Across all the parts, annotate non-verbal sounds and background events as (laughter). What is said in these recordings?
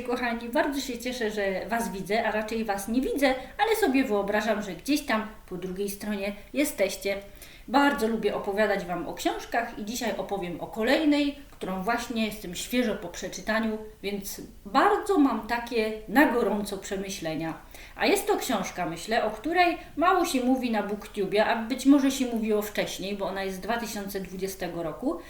Kochani, bardzo się cieszę, że Was widzę, a raczej Was nie widzę, ale sobie wyobrażam, że gdzieś tam po drugiej stronie jesteście. Bardzo lubię opowiadać Wam o książkach i dzisiaj opowiem o kolejnej, którą właśnie jestem świeżo po przeczytaniu, więc bardzo mam takie na gorąco przemyślenia. A jest to książka, myślę, o której mało się mówi na BookTubie, a być może się mówiło wcześniej, bo ona jest z 2020 roku.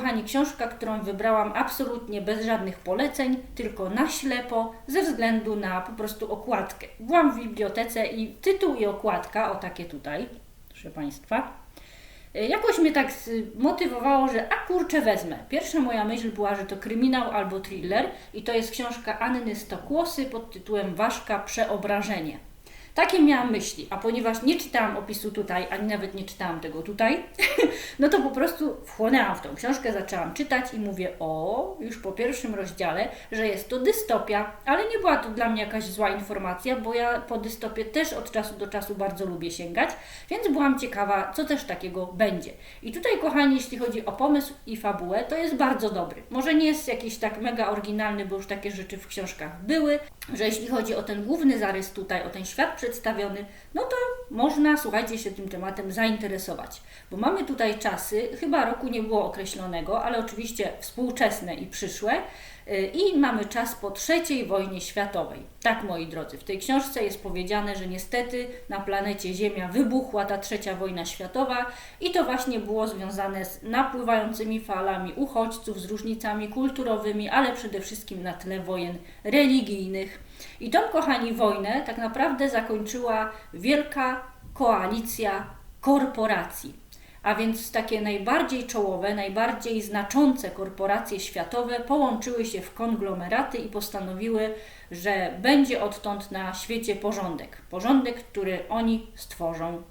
Kochani, książka, którą wybrałam absolutnie bez żadnych poleceń, tylko na ślepo, ze względu na po prostu okładkę. Byłam w bibliotece i tytuł i okładka, o takie tutaj, proszę Państwa, y, jakoś mnie tak motywowało, że a kurczę wezmę. Pierwsza moja myśl była, że to kryminał albo thriller i to jest książka Anny Stokłosy pod tytułem Ważka Przeobrażenie. Takie miałam myśli, a ponieważ nie czytałam opisu tutaj, ani nawet nie czytałam tego tutaj, (laughs) no to po prostu wchłonęłam w tą książkę, zaczęłam czytać i mówię, o, już po pierwszym rozdziale, że jest to dystopia, ale nie była to dla mnie jakaś zła informacja, bo ja po dystopię też od czasu do czasu bardzo lubię sięgać, więc byłam ciekawa, co też takiego będzie. I tutaj, kochani, jeśli chodzi o pomysł i fabułę, to jest bardzo dobry. Może nie jest jakiś tak mega oryginalny, bo już takie rzeczy w książkach były, że jeśli chodzi o ten główny zarys tutaj, o ten świat przedstawiony, no to można, słuchajcie, się tym tematem zainteresować. Bo mamy tutaj czasy, chyba roku nie było określonego, ale oczywiście współczesne i przyszłe, y, i mamy czas po III wojnie światowej. Tak, moi drodzy, w tej książce jest powiedziane, że niestety na planecie Ziemia wybuchła ta trzecia wojna światowa i to właśnie było związane z napływającymi falami uchodźców, z różnicami kulturowymi, ale przede wszystkim na tle wojen religijnych. I tą, kochani, wojnę tak naprawdę zakończyła wielka koalicja korporacji. A więc takie najbardziej czołowe, najbardziej znaczące korporacje światowe połączyły się w konglomeraty i postanowiły, że będzie odtąd na świecie porządek. Porządek, który oni stworzą.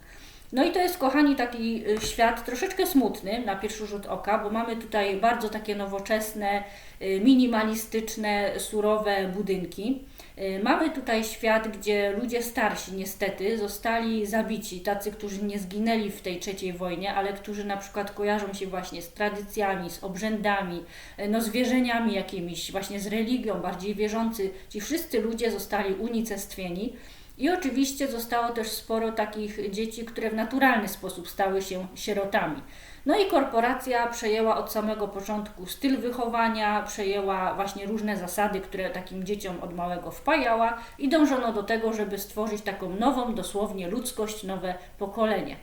No i to jest, kochani, taki y, świat troszeczkę smutny na pierwszy rzut oka, bo mamy tutaj bardzo takie nowoczesne, y, minimalistyczne, surowe budynki. Y, mamy tutaj świat, gdzie ludzie starsi niestety zostali zabici, tacy, którzy nie zginęli w tej trzeciej wojnie, ale którzy na przykład kojarzą się właśnie z tradycjami, z obrzędami, no z wierzeniami jakimiś, właśnie z religią, bardziej wierzący. Ci wszyscy ludzie zostali unicestwieni. I oczywiście zostało też sporo takich dzieci, które w naturalny sposób stały się sierotami. No i korporacja przejęła od samego początku styl wychowania, przejęła właśnie różne zasady, które takim dzieciom od małego wpajała i dążono do tego, żeby stworzyć taką nową, dosłownie ludzkość, nowe pokolenie.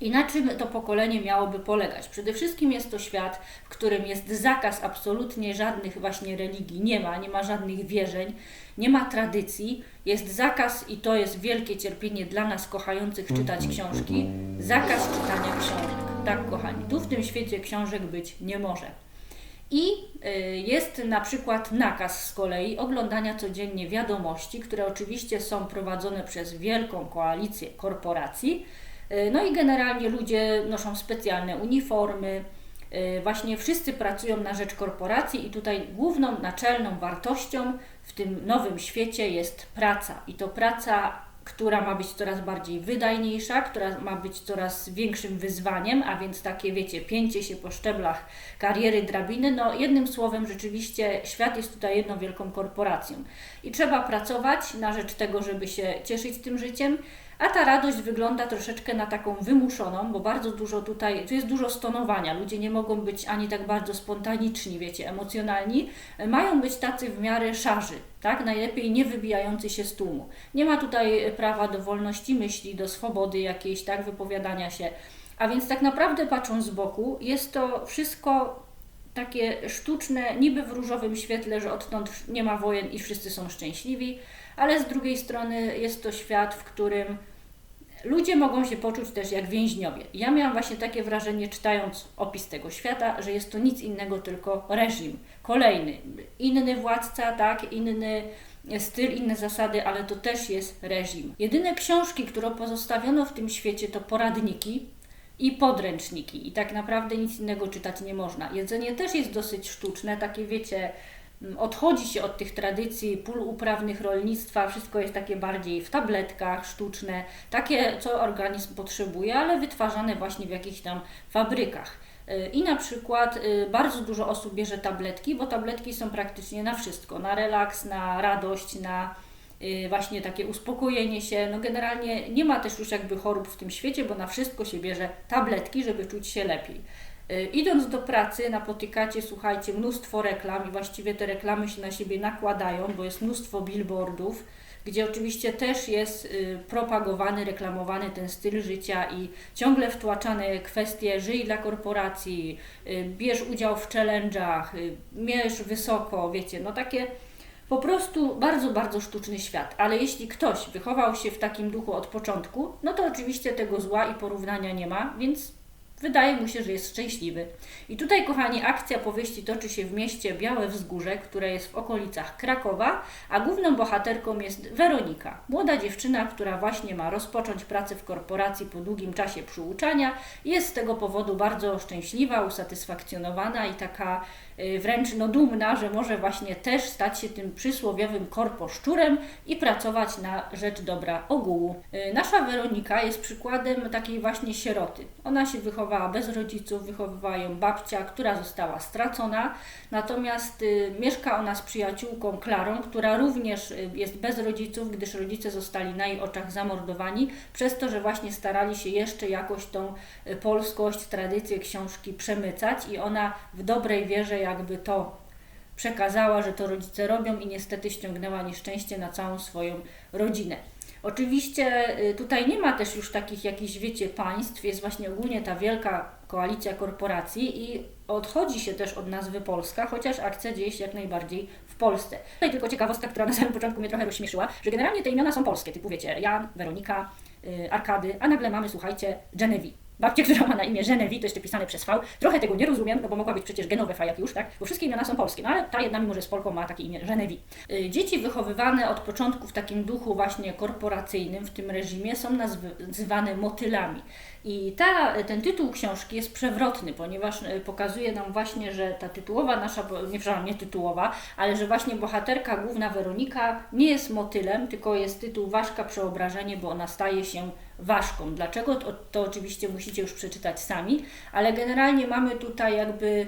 I na czym to pokolenie miałoby polegać? Przede wszystkim jest to świat, w którym jest zakaz absolutnie żadnych właśnie religii, nie ma, nie ma żadnych wierzeń, nie ma tradycji, jest zakaz i to jest wielkie cierpienie dla nas kochających czytać książki, zakaz czytania książek. Tak, kochani, tu w tym świecie książek być nie może. I y, jest na przykład nakaz z kolei oglądania codziennie wiadomości, które oczywiście są prowadzone przez wielką koalicję korporacji, E, no i generalnie ludzie noszą specjalne uniformy. E, właśnie wszyscy pracują na rzecz korporacji i tutaj główną, naczelną wartością w tym nowym świecie jest praca. I to praca, która ma być coraz bardziej wydajniejsza, która ma być coraz większym wyzwaniem, a więc takie, wiecie, pięcie się po szczeblach kariery, drabiny. No, jednym słowem, rzeczywiście świat jest tutaj jedną wielką korporacją. I trzeba pracować na rzecz tego, żeby się cieszyć tym życiem, A ta radość wygląda troszeczkę na taką wymuszoną, bo bardzo dużo tutaj, tu jest dużo stonowania. Ludzie nie mogą być ani tak bardzo spontaniczni, wiecie, emocjonalni. Mają być tacy w miarę szarzy, tak? Najlepiej nie wybijający się z tłumu. Nie ma tutaj prawa do wolności myśli, do swobody jakiejś, tak? Wypowiadania się. A więc tak naprawdę patrząc z boku, jest to wszystko takie sztuczne, niby w różowym świetle, że odtąd nie ma wojen i wszyscy są szczęśliwi, ale z drugiej strony jest to świat, w którym ludzie mogą się poczuć też jak więźniowie. Ja miałam właśnie takie wrażenie, czytając opis tego świata, że jest to nic innego, tylko reżim. Kolejny, inny władca, tak, inny styl, inne zasady, ale to też jest reżim. Jedyne książki, które pozostawiono w tym świecie, to poradniki, i podręczniki. I tak naprawdę nic innego czytać nie można. Jedzenie też jest dosyć sztuczne, takie wiecie, odchodzi się od tych tradycji pól uprawnych rolnictwa, wszystko jest takie bardziej w tabletkach, sztuczne, takie, co organizm potrzebuje, ale wytwarzane właśnie w jakichś tam fabrykach. Y, I na przykład y, bardzo dużo osób bierze tabletki, bo tabletki są praktycznie na wszystko, na relaks, na radość, na Y, właśnie takie uspokojenie się. No generalnie nie ma też już jakby chorób w tym świecie, bo na wszystko się bierze tabletki, żeby czuć się lepiej. Y, idąc do pracy napotykacie, słuchajcie, mnóstwo reklam i właściwie te reklamy się na siebie nakładają, bo jest mnóstwo billboardów, gdzie oczywiście też jest y, propagowany, reklamowany ten styl życia i ciągle wtłaczane kwestie żyj dla korporacji, bierz udział w challenge'ach, mierz wysoko, wiecie, no takie po prostu bardzo, bardzo sztuczny świat. Ale jeśli ktoś wychował się w takim duchu od początku, no to oczywiście tego zła i porównania nie ma, więc wydaje mu się, że jest szczęśliwy. I tutaj, kochani, akcja powieści toczy się w mieście Białe Wzgórze, które jest w okolicach Krakowa, a główną bohaterką jest Weronika, młoda dziewczyna, która właśnie ma rozpocząć pracę w korporacji po długim czasie przyuczania. Jest z tego powodu bardzo szczęśliwa, usatysfakcjonowana i taka wręcz no dumna, że może właśnie też stać się tym przysłowiowym korposzczurem i pracować na rzecz dobra ogółu. Y, nasza Weronika jest przykładem takiej właśnie sieroty. Ona się wychowała bez rodziców, wychowywała ją babcia, która została stracona, natomiast y, mieszka ona z przyjaciółką Klarą, która również jest bez rodziców, gdyż rodzice zostali na jej oczach zamordowani, przez to, że właśnie starali się jeszcze jakoś tą polskość, tradycję książki przemycać i ona w dobrej wierze jakby to przekazała, że to rodzice robią i niestety ściągnęła nieszczęście na całą swoją rodzinę. Oczywiście y, tutaj nie ma też już takich jakichś, wiecie, państw, jest właśnie ogólnie ta wielka koalicja korporacji i odchodzi się też od nazwy Polska, chociaż akcja dzieje się jak najbardziej w Polsce. Tutaj tylko ciekawostka, która na samym początku mnie trochę rozśmieszyła, że generalnie te imiona są polskie, typu wiecie, Jan, Weronika, yy, Arkady, a nagle mamy, słuchajcie, Genevieve babcię, która ma na imię Genevieve, to jeszcze pisane przez V. Trochę tego nie rozumiem, no bo mogła być przecież Genovefa jak już, tak? Bo wszystkie imiona są polskie, no ale ta jedna, mimo że z Polką, ma takie imię Genevieve. Y, dzieci wychowywane od początku w takim duchu właśnie korporacyjnym, w tym reżimie, są nazywane motylami. I ta, ten tytuł książki jest przewrotny, ponieważ y, pokazuje nam właśnie, że ta tytułowa nasza, nie przepraszam, nie tytułowa, ale że właśnie bohaterka główna Weronika nie jest motylem, tylko jest tytuł Ważka Przeobrażenie, bo ona staje się ważką. Dlaczego? To, to oczywiście musicie już przeczytać sami, ale generalnie mamy tutaj jakby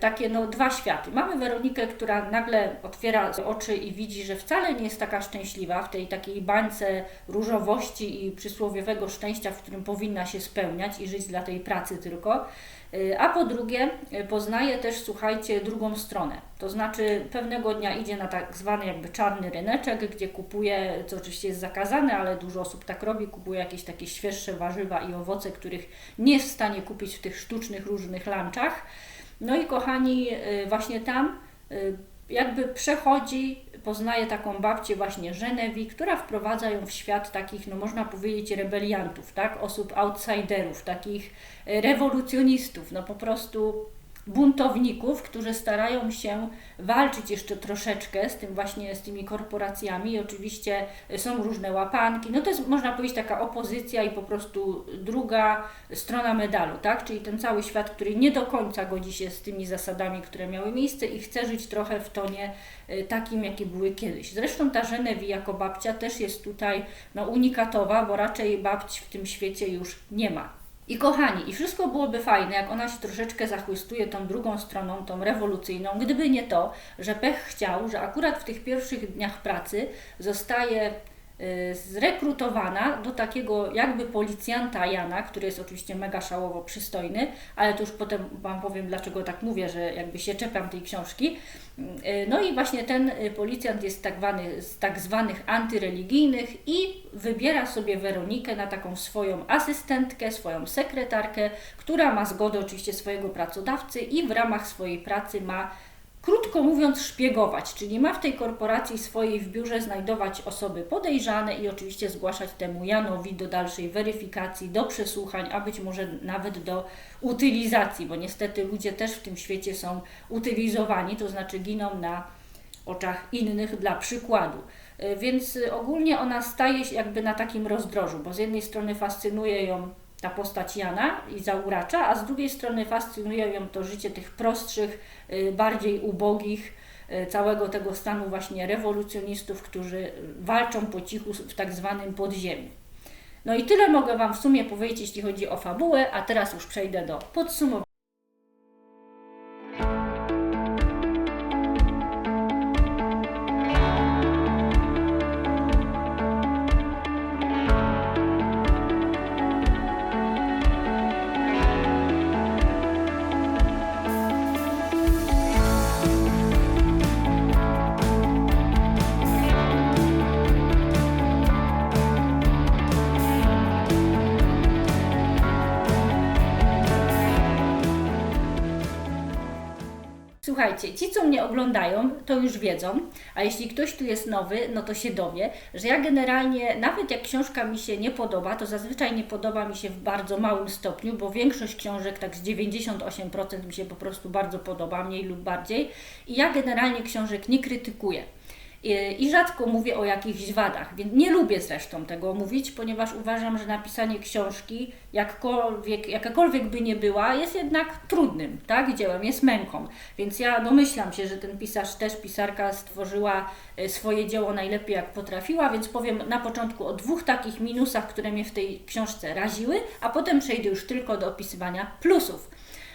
takie no, dwa światy. Mamy Weronikę, która nagle otwiera oczy i widzi, że wcale nie jest taka szczęśliwa w tej takiej bańce różowości i przysłowiowego szczęścia, w którym powinna się spełniać i żyć dla tej pracy tylko. Y, a po drugie, y, poznaje też, słuchajcie, drugą stronę. To znaczy, pewnego dnia idzie na tak zwany jakby czarny ryneczek, gdzie kupuje, co oczywiście jest zakazane, ale dużo osób tak robi, kupuje jakieś takie świeższe warzywa i owoce, których nie jest w stanie kupić w tych sztucznych różnych lunchach. No i kochani, y, właśnie tam jakby przechodzi, poznaje taką babcię właśnie Genevi, która wprowadza ją w świat takich, no można powiedzieć, rebeliantów, tak? Osób outsiderów, takich e, rewolucjonistów, no po prostu buntowników, którzy starają się walczyć jeszcze troszeczkę z tym właśnie, z tymi korporacjami oczywiście są różne łapanki, no to jest można powiedzieć taka opozycja i po prostu druga strona medalu, tak, czyli ten cały świat, który nie do końca godzi się z tymi zasadami, które miały miejsce i chce żyć trochę w tonie y, takim, jakie były kiedyś. Zresztą ta Genevi jako babcia też jest tutaj no, unikatowa, bo raczej babci w tym świecie już nie ma. I kochani, i wszystko byłoby fajne, jak ona się troszeczkę zachłystuje tą drugą stroną, tą rewolucyjną, gdyby nie to, że pech chciał, że akurat w tych pierwszych dniach pracy zostaje zrekrutowana do takiego jakby policjanta Jana, który jest oczywiście mega szałowo przystojny, ale to już potem Wam powiem, dlaczego tak mówię, że jakby się czepiam tej książki. Y, no i właśnie ten y, policjant jest tak, zwany, z tak zwanych antyreligijnych i wybiera sobie Weronikę na taką swoją asystentkę, swoją sekretarkę, która ma zgodę oczywiście swojego pracodawcy i w ramach swojej pracy ma krótko mówiąc, szpiegować, czyli ma w tej korporacji swojej w biurze znajdować osoby podejrzane i oczywiście zgłaszać temu Janowi do dalszej weryfikacji, do przesłuchań, a być może nawet do utylizacji, bo niestety ludzie też w tym świecie są utylizowani, to znaczy giną na oczach innych dla przykładu. Y, więc ogólnie ona staje się jakby na takim rozdrożu, bo z jednej strony fascynuje ją ta postać Jana i zauracza, a z drugiej strony fascynuje ją to życie tych prostszych, y, bardziej ubogich, y, całego tego stanu właśnie rewolucjonistów, którzy walczą po cichu w tak zwanym podziemiu. No i tyle mogę Wam w sumie powiedzieć, jeśli chodzi o fabułę, a teraz już przejdę do podsumowania. Słuchajcie, ci co mnie oglądają, to już wiedzą, a jeśli ktoś tu jest nowy, no to się dowie, że ja generalnie, nawet jak książka mi się nie podoba, to zazwyczaj nie podoba mi się w bardzo małym stopniu, bo większość książek, tak z 98% mi się po prostu bardzo podoba, mniej lub bardziej. I ja generalnie książek nie krytykuję i rzadko mówię o jakichś wadach, więc nie lubię zresztą tego mówić, ponieważ uważam, że napisanie książki, jakkolwiek, jakakolwiek by nie była, jest jednak trudnym tak, dziełem, jest męką. Więc ja domyślam się, że ten pisarz, też pisarka stworzyła e, swoje dzieło najlepiej jak potrafiła, więc powiem na początku o dwóch takich minusach, które mnie w tej książce raziły, a potem przejdę już tylko do opisywania plusów.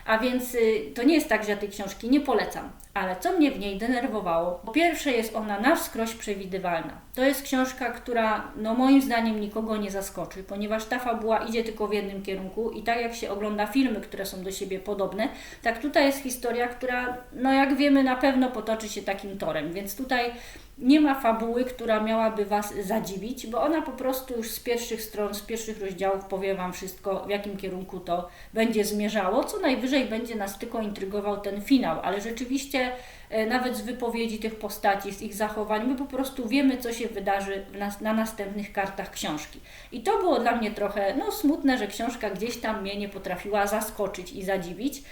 A więc y, to nie jest tak, że ja tej książki nie polecam. Ale co mnie w niej denerwowało? Po pierwsze jest ona na wskroś przewidywalna. To jest książka, która no moim zdaniem nikogo nie zaskoczy, ponieważ ta fabuła idzie tylko w jednym kierunku i tak jak się ogląda filmy, które są do siebie podobne, tak tutaj jest historia, która no jak wiemy na pewno potoczy się takim torem, więc tutaj nie ma fabuły, która miałaby Was zadziwić, bo ona po prostu już z pierwszych stron, z pierwszych rozdziałów powie Wam wszystko, w jakim kierunku to będzie zmierzało. Co najwyżej będzie nas tylko intrygował ten finał, ale rzeczywiście e, nawet z wypowiedzi tych postaci, z ich zachowań, my po prostu wiemy, co się wydarzy nas, na następnych kartach książki. I to było dla mnie trochę no, smutne, że książka gdzieś tam mnie nie potrafiła zaskoczyć i zadziwić.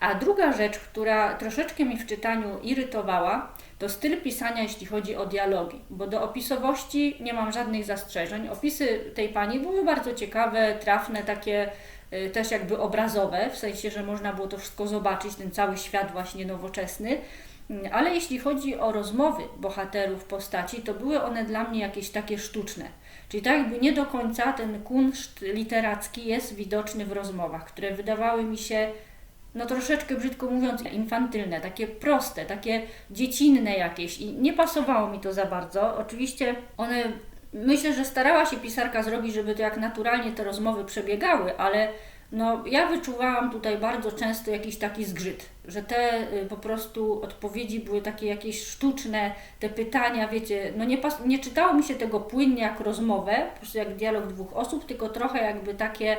A druga rzecz, która troszeczkę mi w czytaniu irytowała, to styl pisania, jeśli chodzi o dialogi, bo do opisowości nie mam żadnych zastrzeżeń. Opisy tej pani były bardzo ciekawe, trafne, takie y, też jakby obrazowe, w sensie, że można było to wszystko zobaczyć, ten cały świat właśnie nowoczesny. Mm, ale jeśli chodzi o rozmowy bohaterów, postaci, to były one dla mnie jakieś takie sztuczne. Czyli tak jakby nie do końca ten kunszt literacki jest widoczny w rozmowach, które wydawały mi się no troszeczkę brzydko mówiąc, infantylne, takie proste, takie dziecinne jakieś i nie pasowało mi to za bardzo. Oczywiście one, myślę, że starała się pisarka zrobić, żeby to jak naturalnie te rozmowy przebiegały, ale no, ja wyczuwałam tutaj bardzo często jakiś taki zgrzyt, że te y, po prostu odpowiedzi były takie jakieś sztuczne, te pytania, wiecie, no nie, pas, nie czytało mi się tego płynnie jak rozmowę, po prostu jak dialog dwóch osób, tylko trochę jakby takie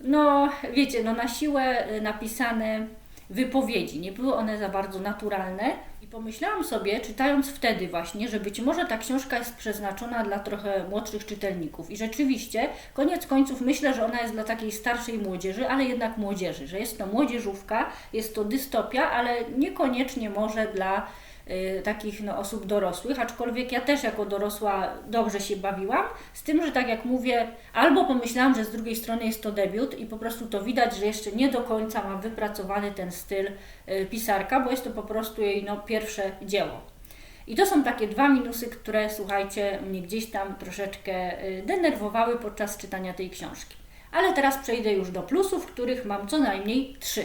no wiecie, no na siłę y, napisane wypowiedzi. Nie były one za bardzo naturalne. I pomyślałam sobie, czytając wtedy właśnie, że być może ta książka jest przeznaczona dla trochę młodszych czytelników. I rzeczywiście, koniec końców, myślę, że ona jest dla takiej starszej młodzieży, ale jednak młodzieży, że jest to młodzieżówka, jest to dystopia, ale niekoniecznie może dla takich no, osób dorosłych, aczkolwiek ja też jako dorosła dobrze się bawiłam, z tym, że tak jak mówię, albo pomyślałam, że z drugiej strony jest to debiut i po prostu to widać, że jeszcze nie do końca ma wypracowany ten styl y, pisarka, bo jest to po prostu jej no, pierwsze dzieło. I to są takie dwa minusy, które słuchajcie, mnie gdzieś tam troszeczkę y, denerwowały podczas czytania tej książki. Ale teraz przejdę już do plusów, których mam co najmniej trzy.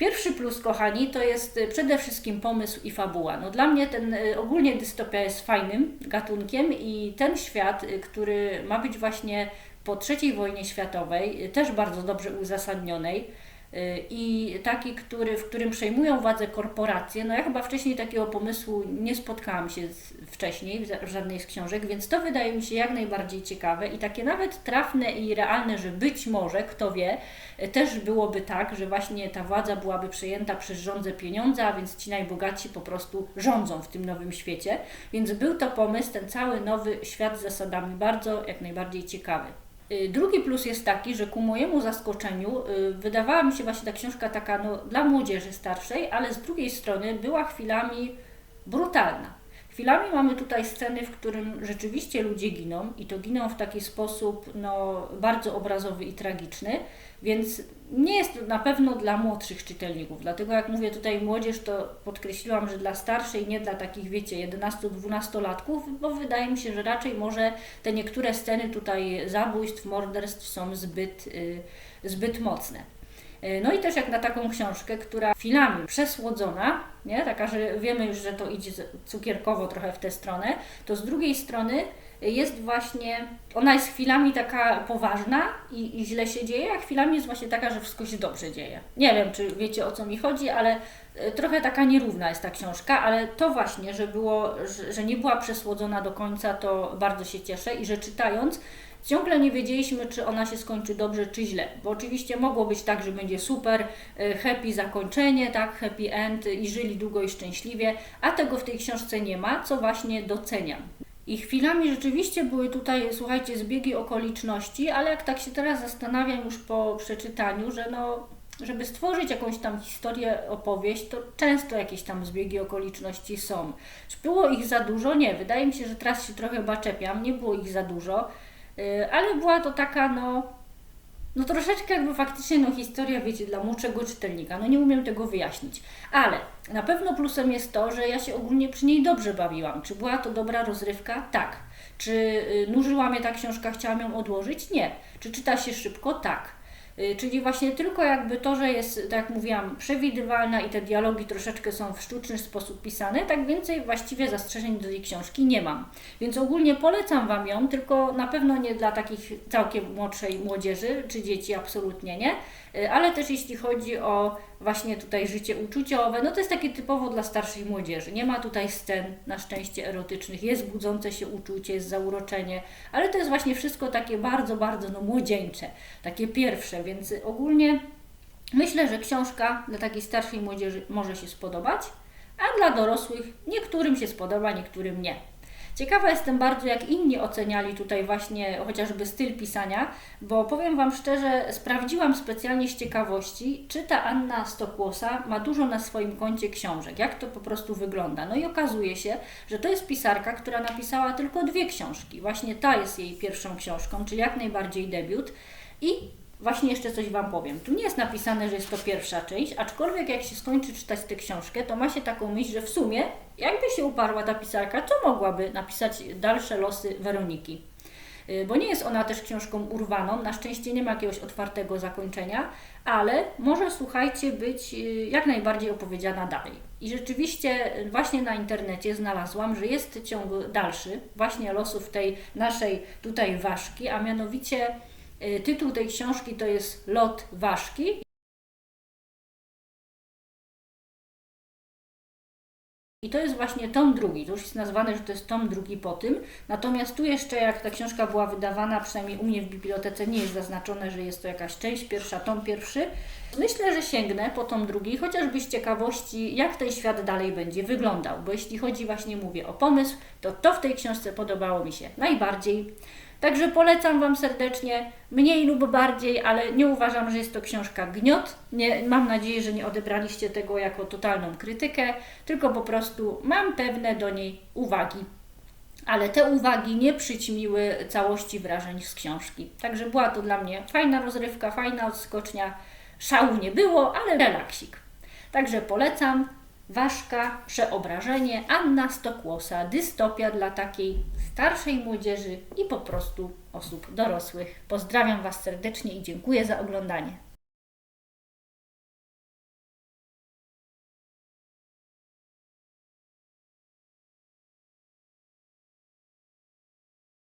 Pierwszy plus, kochani, to jest y, przede wszystkim pomysł i fabuła. No dla mnie ten y, ogólnie dystopia jest fajnym gatunkiem i ten świat, y, który ma być właśnie po III wojnie światowej, też bardzo dobrze uzasadnionej i taki, który, w którym przejmują władzę korporacje. No ja chyba wcześniej takiego pomysłu nie spotkałam się z, wcześniej w żadnej z książek, więc to wydaje mi się jak najbardziej ciekawe i takie nawet trafne i realne, że być może, kto wie, też byłoby tak, że właśnie ta władza byłaby przejęta przez rządze pieniądza, a więc ci najbogatsi po prostu rządzą w tym nowym świecie. Więc był to pomysł, ten cały nowy świat z zasadami bardzo jak najbardziej ciekawy. Y, Drugi plus jest taki, że ku mojemu zaskoczeniu y, wydawała mi się właśnie ta książka taka no, dla młodzieży starszej, ale z drugiej strony była chwilami brutalna. Chwilami mamy tutaj sceny, w którym rzeczywiście ludzie giną i to giną w taki sposób no, bardzo obrazowy i tragiczny, więc nie jest to na pewno dla młodszych czytelników. Dlatego jak mówię tutaj młodzież, to podkreśliłam, że dla starszej, nie dla takich, wiecie, 11-12 latków, bo wydaje mi się, że raczej może te niektóre sceny tutaj zabójstw, morderstw są zbyt, y, zbyt mocne. Y, No i też jak na taką książkę, która chwilami przesłodzona, nie? taka, że wiemy już, że to idzie cukierkowo trochę w tę stronę, to z drugiej strony jest właśnie, ona jest chwilami taka poważna i, i źle się dzieje, a chwilami jest właśnie taka, że wszystko się dobrze dzieje. Nie wiem, czy wiecie o co mi chodzi, ale y, trochę taka nierówna jest ta książka, ale to właśnie, że, było, że, że nie była przesłodzona do końca, to bardzo się cieszę i że czytając Ciągle nie wiedzieliśmy, czy ona się skończy dobrze, czy źle, bo oczywiście mogło być tak, że będzie super, y, happy zakończenie, tak, happy end i żyli długo i szczęśliwie, a tego w tej książce nie ma, co właśnie doceniam. I chwilami rzeczywiście były tutaj, słuchajcie, zbiegi okoliczności, ale jak tak się teraz zastanawiam już po przeczytaniu, że no, żeby stworzyć jakąś tam historię, opowieść, to często jakieś tam zbiegi okoliczności są. Czy było ich za dużo? Nie. Wydaje mi się, że teraz się trochę baczepiam, nie było ich za dużo. Yy, ale była to taka, no, no troszeczkę jakby faktycznie no, historia, wiecie, dla młodszego czytelnika. No nie umiem tego wyjaśnić. Ale na pewno plusem jest to, że ja się ogólnie przy niej dobrze bawiłam. Czy była to dobra rozrywka? Tak. Czy y, nużyła mnie ta książka, chciałam ją odłożyć? Nie. Czy czyta się szybko? Tak. Y, Czyli właśnie tylko jakby to, że jest, tak jak mówiłam, przewidywalna i te dialogi troszeczkę są w sztuczny sposób pisane, tak więcej właściwie zastrzeżeń do tej książki nie mam. Więc ogólnie polecam Wam ją, tylko na pewno nie dla takich całkiem młodszej młodzieży czy dzieci, absolutnie nie. Y, Ale też jeśli chodzi o właśnie tutaj życie uczuciowe, no to jest takie typowo dla starszej młodzieży. Nie ma tutaj scen na szczęście erotycznych, jest budzące się uczucie, jest zauroczenie, ale to jest właśnie wszystko takie bardzo, bardzo no, młodzieńcze, takie pierwsze, więc ogólnie myślę, że książka dla takiej starszej młodzieży może się spodobać, a dla dorosłych niektórym się spodoba, niektórym nie. Ciekawa jestem bardzo, jak inni oceniali tutaj właśnie chociażby styl pisania, bo powiem Wam szczerze, sprawdziłam specjalnie z ciekawości, czy ta Anna Stokłosa ma dużo na swoim koncie książek, jak to po prostu wygląda. No i okazuje się, że to jest pisarka, która napisała tylko dwie książki. Właśnie ta jest jej pierwszą książką, czyli jak najbardziej debiut. I Właśnie jeszcze coś Wam powiem. Tu nie jest napisane, że jest to pierwsza część, aczkolwiek jak się skończy czytać tę książkę, to ma się taką myśl, że w sumie, jakby się uparła ta pisarka, to mogłaby napisać dalsze losy Weroniki. Y, Bo nie jest ona też książką urwaną, na szczęście nie ma jakiegoś otwartego zakończenia, ale może, słuchajcie, być y, jak najbardziej opowiedziana dalej. I rzeczywiście y, właśnie na internecie znalazłam, że jest ciąg dalszy, właśnie losów tej naszej tutaj ważki, a mianowicie tytuł tej książki to jest Lot Ważki. I to jest właśnie tom drugi. To już jest nazwane, że to jest tom drugi po tym. Natomiast tu jeszcze, jak ta książka była wydawana, przynajmniej u mnie w bibliotece, nie jest zaznaczone, że jest to jakaś część pierwsza, tom pierwszy. Myślę, że sięgnę po tom drugi, chociażby z ciekawości, jak ten świat dalej będzie wyglądał. Bo jeśli chodzi właśnie, mówię, o pomysł, to to w tej książce podobało mi się najbardziej. Także polecam Wam serdecznie, mniej lub bardziej, ale nie uważam, że jest to książka gniot. Nie, mam nadzieję, że nie odebraliście tego jako totalną krytykę, tylko po prostu mam pewne do niej uwagi. Ale te uwagi nie przyćmiły całości wrażeń z książki. Także była to dla mnie fajna rozrywka, fajna odskocznia. Szału nie było, ale relaksik. Także polecam. Ważka, Przeobrażenie, Anna Stokłosa, dystopia dla takiej starszej młodzieży i po prostu osób dorosłych. Pozdrawiam Was serdecznie i dziękuję za oglądanie.